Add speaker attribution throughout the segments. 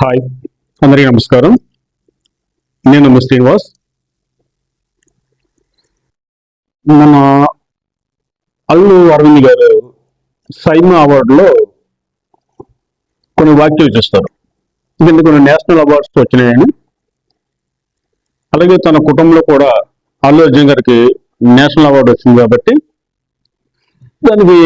Speaker 1: Hi అందరికీ నమస్కారం. నేను మీ శ్రీనివాస్. మన అల్లు అరవింద్ గారు సైమా అవార్డులో కొన్ని వ్యాఖ్యలు చేస్తారు. దీనికి కొన్ని నేషనల్ అవార్డ్స్ వచ్చినాయని. అలాగే తన కుటుంబంలో కూడా అల్లు అర్జున్ గారికి నేషనల్ అవార్డు వచ్చింది కాబట్టి దానికి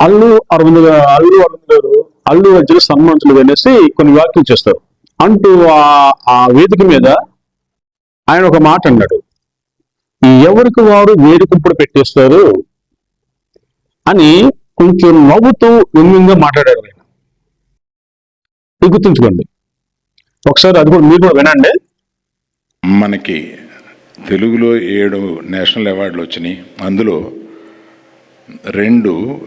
Speaker 1: అల్లు అరవింద్ అల్లు అరవింద్ గారు అల్లు అర్జున్ సన్మానితులు అనేసి కొన్ని వ్యాఖ్యలు చేస్తారు. అంటూ ఆ ఆ వేదిక మీద ఆయన ఒక మాట అన్నాడు. ఎవరికి వారు వేరుకుంపుడు పెట్టేస్తారు? అని కొంచెం నవ్వుతూ వ్యంగ్యంగా మాట్లాడారు ఆయన. ఇది గుర్తుంచుకోండి. ఒకసారి అది కూడా మీరు కూడా వినండి.
Speaker 2: మనకి తెలుగులో ఏడు నేషనల్ అవార్డులు వచ్చినాయి. అందులో రెండు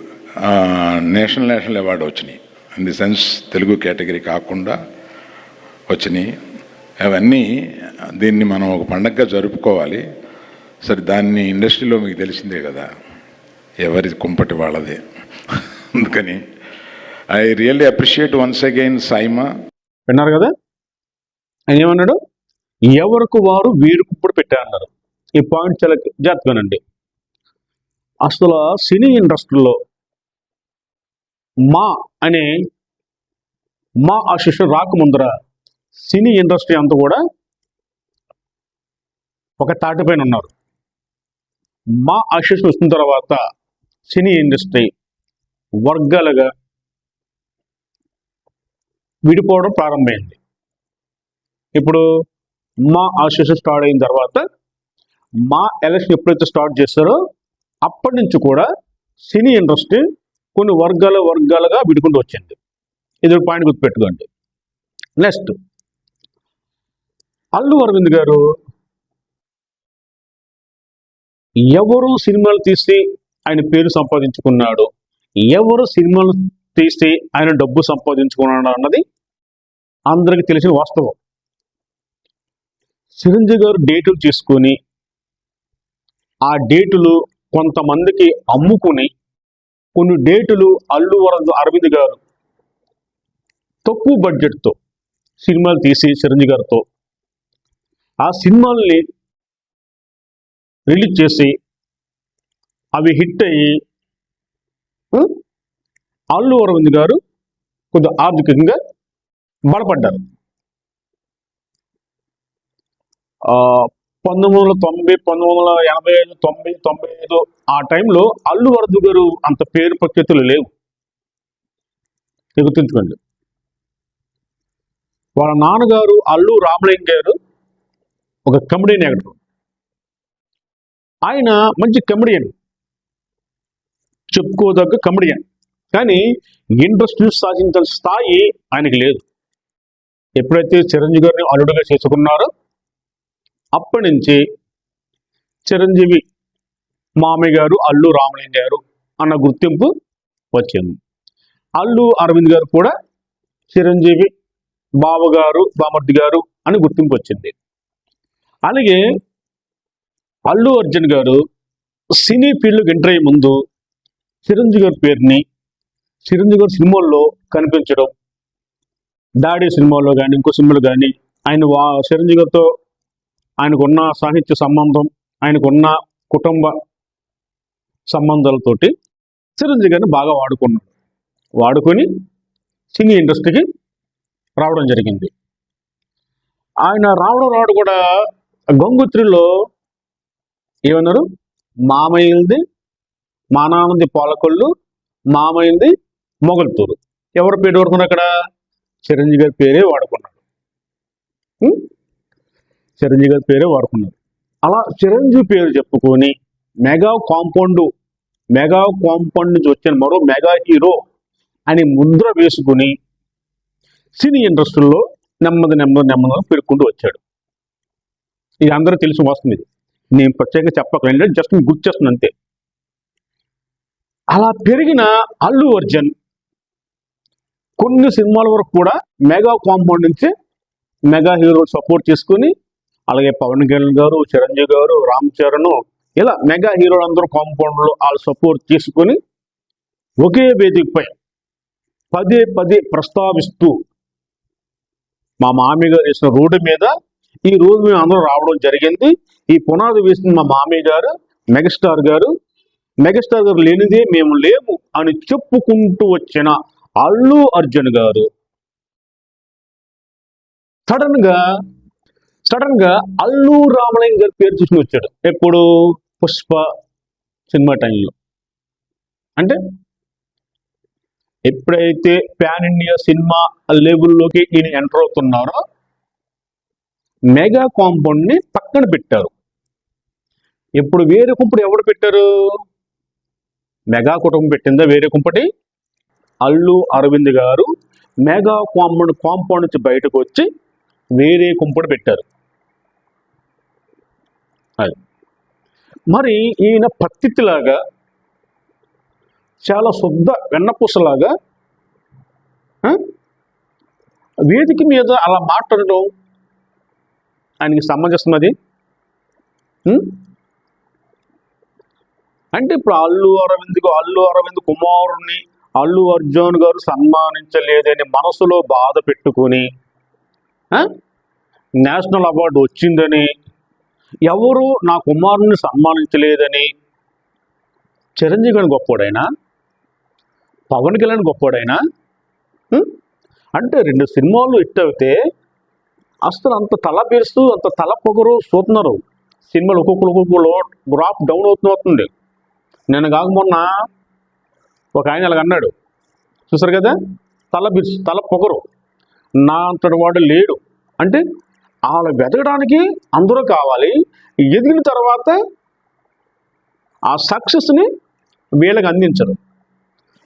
Speaker 2: నేషనల్ నేషనల్ అవార్డు వచ్చినాయి. In the sense Telugu category కాకుండా వచ్చినాయి. అవన్నీ దీన్ని మనం ఒక పండగగా జరుపుకోవాలి. సరే దాన్ని ఇండస్ట్రీలో మీకు తెలిసిందే కదా. ఎవరి కుంపటి వాళ్ళదే. అందుకని I really appreciate once again SIIMA.
Speaker 1: విన్నారు కదా? ఆయన ఏమన్నాడు? ఎవరికి వారు వీరుకుప్పుడు పెట్టారన్నారు ఈ పాయింట్ చాలా జాగ్రత్తగానండి. అసలు సినీ ఇండస్ట్రీలో మా అనే మా ఆశిష్ రాకముందర సినీ ఇండస్ట్రీ అంతా కూడా ఒక తాటిపైన ఉన్నారు. మా ఆశీస్సు వచ్చిన తర్వాత సినీ ఇండస్ట్రీ వర్గాలుగా విడిపోవడం ప్రారంభమైంది. ఇప్పుడు మా ఆశీస్సు స్టార్ట్ అయిన తర్వాత మా ఎలక్షన్ ఎప్పుడైతే స్టార్ట్ చేస్తారో అప్పటి నుంచి కూడా సినీ ఇండస్ట్రీ కొన్ని వర్గాల వర్గాలుగా విడుకుంటూ వచ్చింది. ఇది ఒక పాయింట్ గుర్తుపెట్టుకోండి. నెక్స్ట్ అల్లు అరవింద్ గారు ఎవరు సినిమాలు తీసి ఆయన పేరు సంపాదించుకున్నాడు? ఎవరు సినిమాలు తీసి ఆయన డబ్బు సంపాదించుకున్నాడు అన్నది అందరికీ తెలిసిన వాస్తవం. చిరంజీవి గారు డేటులు తీసుకొని ఆ డేటులు కొంతమందికి అమ్ముకుని కొన్ని డేటులు అల్లు వరద అరవింద్ గారు తక్కువ బడ్జెట్తో సినిమాలు తీసి చిరంజీవి గారితో ఆ సినిమాల్ని రిలీజ్ చేసి అవి హిట్ అయ్యి అల్లు అరవింద్ గారు కొద్దిగా ఆర్థికంగా బలపడ్డారు. పంతొమ్మిది వందల తొంభై పంతొమ్మిది వందల ఎనభై ఐదు తొంభై తొంభై ఐదు ఆ టైంలో అల్లు అర్జు గారు అంత పేరు ప్రఖ్యాతులు లేవు. గుర్తించుకోండి గుర్తుంచుకోండి. వాళ్ళ నాన్నగారు అల్లు రామలింగ గారు ఒక కమెడియన్ యాక్టర్ ఆయన మంచి కమెడియన్ చెప్పుకోదగ్గ కమెడియన్ కానీ ఇండస్ట్రీ సాధించిన స్థాయి ఆయనకి లేదు. ఎప్పుడైతే చిరంజీవి గారిని అల్లుడుగా చేసుకున్నారో అప్పటి నుంచి చిరంజీవి మామయ్య గారు అల్లు రామలింగ గారు అన్న గుర్తింపు వచ్చింది. అల్లు అరవింద్ గారు కూడా చిరంజీవి బావగారు బామర్ది గారు అని గుర్తింపు వచ్చింది. అలాగే అల్లు అర్జున్ గారు సినీ ఫీల్డ్కి ఎంటర్ అయ్యే ముందు చిరంజీవి గారి పేరుని చిరంజీవి గారి సినిమాల్లో కనిపించడం డాడీ సినిమాలో కానీ ఇంకో సినిమాలో కానీ ఆయన వా చిరంజీవి గారితో ఆయనకున్న సాహిత్య సంబంధం ఆయనకున్న కుటుంబ సంబంధాలతోటి చిరంజీవి గారిని బాగా వాడుకున్నాడు. వాడుకొని సినీ ఇండస్ట్రీకి రావడం జరిగింది. ఆయన రావడం రావడం కూడా గంగుత్రిలో ఏమన్నారు? మామయ్యది మా నాన్నది పాలకొల్లు మామయ్యది మొగల్తూరు. ఎవరి పేరు వాడుకున్నారు అక్కడ? చిరంజీవి గారి పేరే వాడుకున్నాడు. చిరంజీవి గారి పేరే వాడుకున్నారు. అలా చిరంజీవి పేరు చెప్పుకొని మెగా కాంపౌండ్ మెగా కాంపౌండ్ నుంచి వచ్చిన మరో మెగా హీరో అని ముద్ర వేసుకుని సినీ ఇండస్ట్రీలో నెమ్మది నెమ్మది నెమ్మదిగా పెరుక్కుంటూ వచ్చాడు. ఇది అందరూ తెలిసి వస్తుంది ఇది. నేను ప్రత్యేకంగా చెప్పకలేదు జస్ట్ గుర్తు చేస్తున్నాను అంతే. అలా పెరిగిన అల్లు అర్జున్ కొన్ని సినిమాల వరకు కూడా మెగా కాంపౌండ్ నుంచి మెగా హీరో సపోర్ట్ చేసుకుని అలాగే పవన్ కళ్యాణ్ గారు చిరంజీవి గారు రామ్ చరణ్ ఇలా మెగా హీరోలు అందరూ కాంపౌండ్లో వాళ్ళు సపోర్ట్ తీసుకొని ఒకే వేదికపై పదే పదే ప్రస్తావిస్తూ మా మామయ్య గారు వేసిన రోడ్డు మీద ఈ రోజు మేము అందరం రావడం జరిగింది. ఈ పునాది వేసిన మా మామయ్య గారు మెగాస్టార్ గారు. మెగాస్టార్ గారు లేనిదే మేము లేము అని చెప్పుకుంటూ వచ్చిన అల్లు అర్జున్ గారు. సడన్గా సడన్గా అల్లు రామలయ్య గారి పేరు చూసి వచ్చాడు. ఎప్పుడు? పుష్ప సినిమా టైంలో. అంటే ఎప్పుడైతే ప్యాన్ ఇండియా సినిమా లేబుల్లోకి ఈయన ఎంటర్ అవుతున్నారో మెగా కాంపౌండ్ని పక్కన పెట్టారు. ఇప్పుడు వేరే కుంపటి ఎవరు పెట్టారు? మెగా కుటుంబం పెట్టిందా వేరే కుంపటి? అల్లు అరవింద్ గారు మెగా కాంపౌండ్ కాంపౌండ్ నుంచి బయటకు వచ్చి వేరే కుంపటి పెట్టారు. అది. మరి ఈయన పత్తిలాగా చాలా శుద్ధ వెన్నపూసలాగా ఆ, వేదిక మీద అలా మాట్లాడడం ఆయనకి సమంజసమది. అంటే ఇప్పుడు అల్లు అరవింద్ అల్లు అరవింద్ కుమారుణ్ణి అల్లు అర్జున్ గారు సన్మానించలేదని మనసులో బాధ పెట్టుకొని నేషనల్ అవార్డు వచ్చిందని ఎవరు నా కుమారుని సన్మానించలేదని చిరంజీవి గారిని గొప్పోడైనా? పవన్ కళ్యాణ్ గొప్పోడైనా? అంటే రెండు సినిమాలు హిట్ అవుతే అసలు అంత తల బీరుస్తూ అంత తల పొగరు చూస్తున్నారు. సినిమాలు ఒక్కొక్కరు ఒక్కొక్కరు గ్రాఫ్ డౌన్ అవుతుంది నేను కాక మొన్న ఒక ఆయన అలాగ అన్నాడు. చూసారు కదా? తల బిర్స్ తల పొగరు. నా అంతటి వాడు లేడు. అంటే అలా వెతకడానికి అందరూ కావాలి. ఎదిగిన తర్వాత ఆ సక్సెస్ని వీళ్ళకి అందించరు.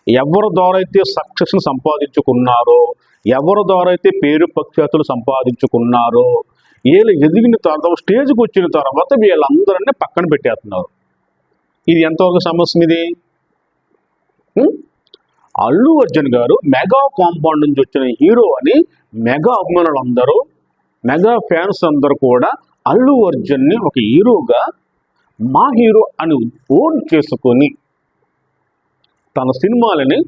Speaker 1: ఎవరి ద్వారా అయితే సక్సెస్ని సంపాదించుకున్నారో ఎవరి ద్వారా అయితే పేరు ప్రఖ్యాతులు సంపాదించుకున్నారో వీళ్ళు ఎదిగిన తర్వాత స్టేజ్కి వచ్చిన తర్వాత వీళ్ళందరినీ పక్కన పెట్టేస్తున్నారు. ఇది ఎంతవరకు సమస్య ఇది? అల్లు అర్జున్ గారు మెగా కాంపౌండ్ నుంచి వచ్చిన హీరో అని మెగా అభిమానులు అందరూ మెగా ఫ్యాన్స్ అందరూ కూడా అల్లు అర్జున్ని ఒక హీరోగా మా హీరో అని ఓన్ చేసుకొని తన సినిమాలని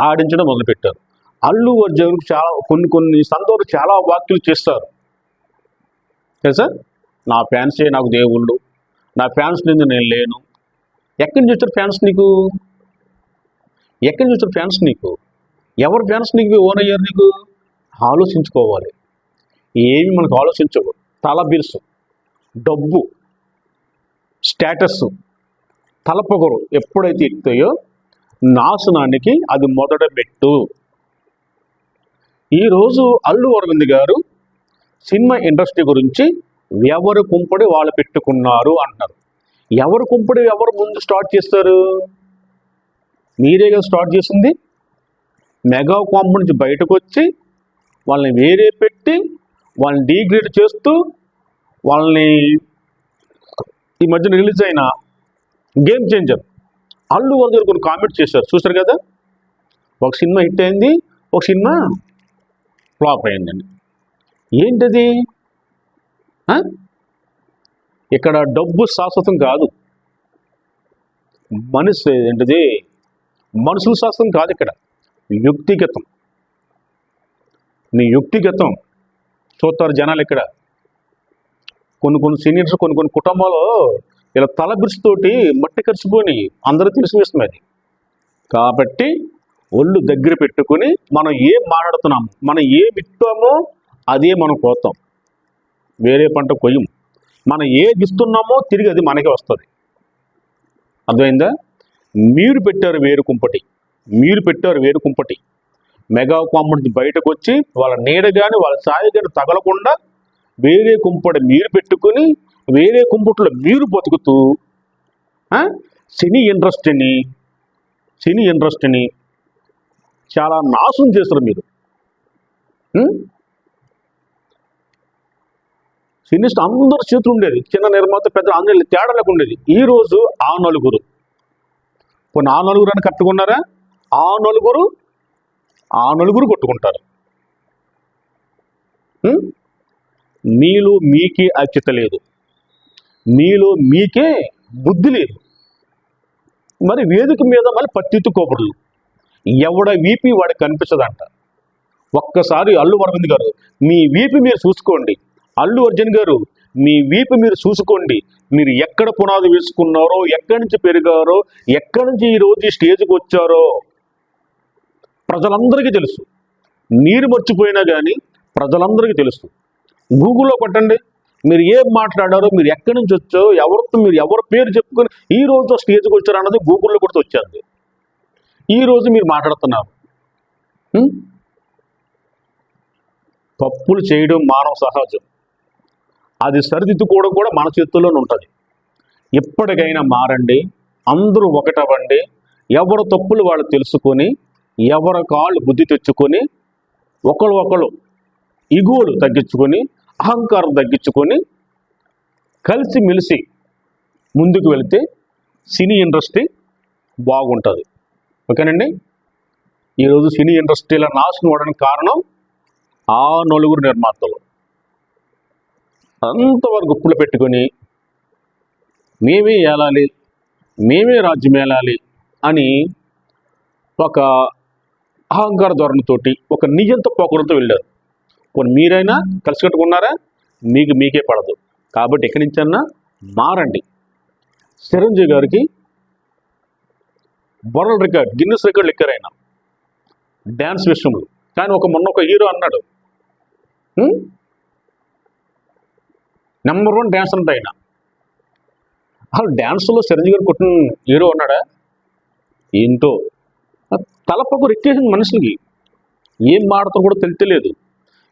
Speaker 1: ఆడించడం మొదలుపెట్టారు. అల్లు అర్జున్ చాలా కొన్ని కొన్ని సందర్భాలు చాలా వాక్యలు చేస్తారు. తెలుసా? నా ఫ్యాన్సే నాకు దేవుళ్ళు. నా ఫ్యాన్స్ నిందు నేను లేను. ఎక్కడి నుంచి వచ్చారు ఫ్యాన్స్ నీకు? ఎక్కడి నుంచి వచ్చారు ఫ్యాన్స్ నీకు? ఎవరు ఫ్యాన్స్ నీకు? ఓన్ అయ్యారు నీకు? ఆలోచించుకోవాలి. ఏమి మనకు ఆలోచించవు. తల బిరుసు డబ్బు స్టేటస్ తలపొగరు ఎప్పుడైతే ఎక్కుతాయో నాశనానికి అది మొదట పెట్టు ఈరోజు అల్లు అరవింద్ గారు సినిమా ఇండస్ట్రీ గురించి ఎవరు కుంపడి వాళ్ళు పెట్టుకున్నారు అంటున్నారు. ఎవరు కుంపడి ఎవరు ముందు స్టార్ట్ చేస్తారు? మీరే కదా స్టార్ట్ చేసింది. మెగా కాంప్ నుంచి బయటకు వచ్చి వాళ్ళని వేరే పెట్టి వాళ్ళని డీగ్రేడ్ చేస్తూ వాళ్ళని ఈ మధ్యన రిలీజ్ అయిన గేమ్ చేంజర్ అల్లు అర్జున్ కొన్ని కామెంట్ చేశారు. చూశారు కదా? ఒక సినిమా హిట్ అయింది ఒక సినిమా ఫ్లాప్ అయిందండి. ఏంటది? ఇక్కడ డబ్బు శాశ్వతం కాదు. మనసు ఏంటిది? మనుషుల శాస్త్రం కాదు ఇక్కడ. యుక్తిగతం. నీ యుక్తిగతం చూస్తారు జనాలు ఇక్కడ. కొన్ని కొన్ని సీనియర్స్ కొన్ని కొన్ని కుటుంబాలు ఇలా తల బిరుసుతోటి మట్టి ఖర్చుకొని అందరూ తెలిసివేస్తుంది అది. కాబట్టి ఒళ్ళు దగ్గర పెట్టుకొని మనం ఏం మాట్లాడుతున్నాం మనం ఏం ఇస్తామో అదే మనం కోతాం వేరే పంట కొయ్యం. మనం ఏది ఇస్తున్నామో తిరిగి అది మనకే వస్తుంది. అర్థమైందా? మీరు పెట్టారు వేరు కుంపటి. మీరు పెట్టారు వేరు కుంపటి. మెగా కాంపౌండ్ బయటకు వచ్చి వాళ్ళ నీడ కానీ వాళ్ళ ఛాయ కానీ తగలకుండా వేరే కుంపటి మీరు పెట్టుకొని వేరే కుంపట్లో మీరు బతుకుతూ సినీ ఇండస్ట్రీని సినీ ఇండస్ట్రీని చాలా నాశనం చేస్తారు మీరు. సినిస్ట్ సినీ అందరు చేతులు ఉండేది. చిన్న నిర్మాత పెద్ద అందరి తేడా లేకుండా ఉండేది. ఈ రోజు ఆ నలుగురు. కొన్ని ఆ నలుగురు అని కట్టుకున్నారా? ఆ నలుగురు ఆ నలుగురు కొట్టుకుంటారు. ఉం? మీలో మీకే ఐక్యత లేదు. మీలో మీకే బుద్ధి లేదు. మరి వేదిక మీద మళ్ళీ పత్తిత్తు ఎవడ వీపీ వాడికి కనిపించదంట ఒక్కసారి అల్లు అరవింద్ గారు మీ వీపి మీరు చూసుకోండి. అల్లు అర్జున్ గారు మీ వీపు మీరు చూసుకోండి. మీరు ఎక్కడ పునాది వేసుకున్నారో ఎక్కడి నుంచి పెరిగారో ఎక్కడి నుంచి ఈ రోజు స్టేజ్కి వచ్చారో. ప్రజలందరికీ తెలుసు. మీరు మర్చిపోయినా కానీ ప్రజలందరికీ తెలుసు. గూగుల్లో కొట్టండి. మీరు ఏం మాట్లాడారో మీరు ఎక్కడి నుంచి వచ్చో ఎవరితో మీరు ఎవరి పేరు చెప్పుకొని ఈ రోజు స్టేజ్కి వచ్చారు అన్నది గూగుల్లో కూడా వచ్చేది. ఈ రోజు మీరు మాట్లాడుతున్నారు. తప్పులు చేయడం మానవ సహజం. అది సరిదిద్దుకోవడం కూడా మన చేతుల్లోనే ఉంటుంది. ఎప్పటికైనా మారండి. అందరూ ఒకటవ్వండి. ఎవరు తప్పులు వాళ్ళు తెలుసుకొని ఎవరి కాళ్ళు బుద్ధి తెచ్చుకొని ఒకళ్ళు ఒకరు ఇగువలు తగ్గించుకొని అహంకారం తగ్గించుకొని కలిసి మెలిసి ముందుకు వెళితే సినీ ఇండస్ట్రీ బాగుంటుంది. ఓకేనండి? ఈరోజు సినీ ఇండస్ట్రీలో నాశనం అవడానికి కారణం ఆ నలుగురు నిర్మాతలు. అంతవరకు గుప్పులు పెట్టుకొని మేమే ఏలాలి మేమే రాజ్యం ఏలాలి అని ఒక అహంకార ధోరణితోటి ఒక నిజంతో పోకడంతో వెళ్ళారు. కొన్ని మీరైనా కలిసి కట్టుకున్నారా? మీకు మీకే పడదు. కాబట్టి ఎక్కడి నుంచన్నా మారండి. చిరంజీవి గారికి వరల్డ్ రికార్డ్ గిన్నెస్ రికార్డ్ ఎక్కారు అయినా డ్యాన్స్ విషయంలో. కానీ ఒక మొన్న ఒక హీరో అన్నాడు. నెంబర్ వన్ డ్యాన్స్ అంటే ఆయన. అసలు డ్యాన్స్లో చిరంజీవి గారు కొట్టిన హీరో అన్నాడా ఏంటో? తలపకు రెక్కేసింది మనుషులకి ఏం మాడతారో కూడా తెలియలేదు.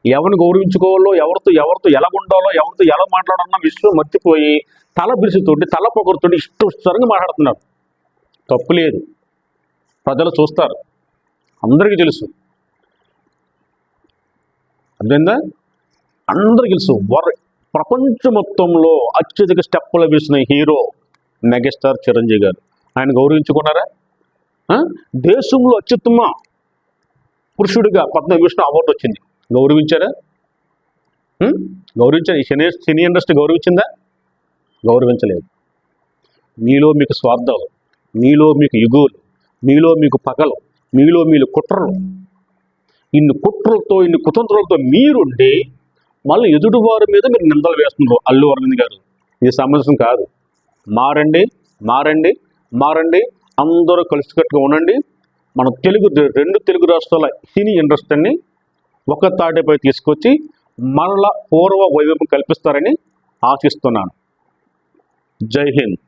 Speaker 1: ఎవరిని గౌరవించుకోవాలో ఎవరితో ఎవరితో ఎలా ఉండాలో ఎవరితో ఎలా మాట్లాడాలన్న విషయం మర్చిపోయి తల బిరుసుతోటి తల పొగరుతోటి ఇష్టంగా మాట్లాడుతున్నారు. తప్పు లేదు. ప్రజలు చూస్తారు. అందరికీ తెలుసు. అర్థమైందా? అందరికీ తెలుసు. వర్ ప్రపంచం మొత్తంలో అత్యధిక స్టెప్పులు వేసిన హీరో మెగాస్టార్ చిరంజీవి గారు. ఆయన గౌరవించుకున్నారా? దేశంలో అత్యుత్తమ పురుషుడిగా పద్మవిష్ణు అవార్డు వచ్చింది. గౌరవించారా? గౌరవించారు? ఈ సినీ సినీ ఇండస్ట్రీ గౌరవించిందా? గౌరవించలేదు. మీలో మీకు స్వార్థాలు మీలో మీకు యుగులు మీలో మీకు పగలు మీలో మీరు కుట్రలు. ఇన్ని కుట్రలతో ఇన్ని కుతంత్రాలతో మీరుండి మళ్ళీ ఎదుటివారి మీద మీరు నిందలు వేస్తున్నారు అల్లు అరవింద్ గారు. ఇది సమంజసం కాదు. మారండి మారండి మారండి అందరూ కలిసికట్టుగా ఉండండి. మన తెలుగు రెండు తెలుగు రాష్ట్రాల సినీ ఇండస్ట్రీని ఒక తాటిపై తీసుకొచ్చి మరల పూర్వ వైభవం కల్పిస్తారని ఆశిస్తున్నాను. జై హింద్.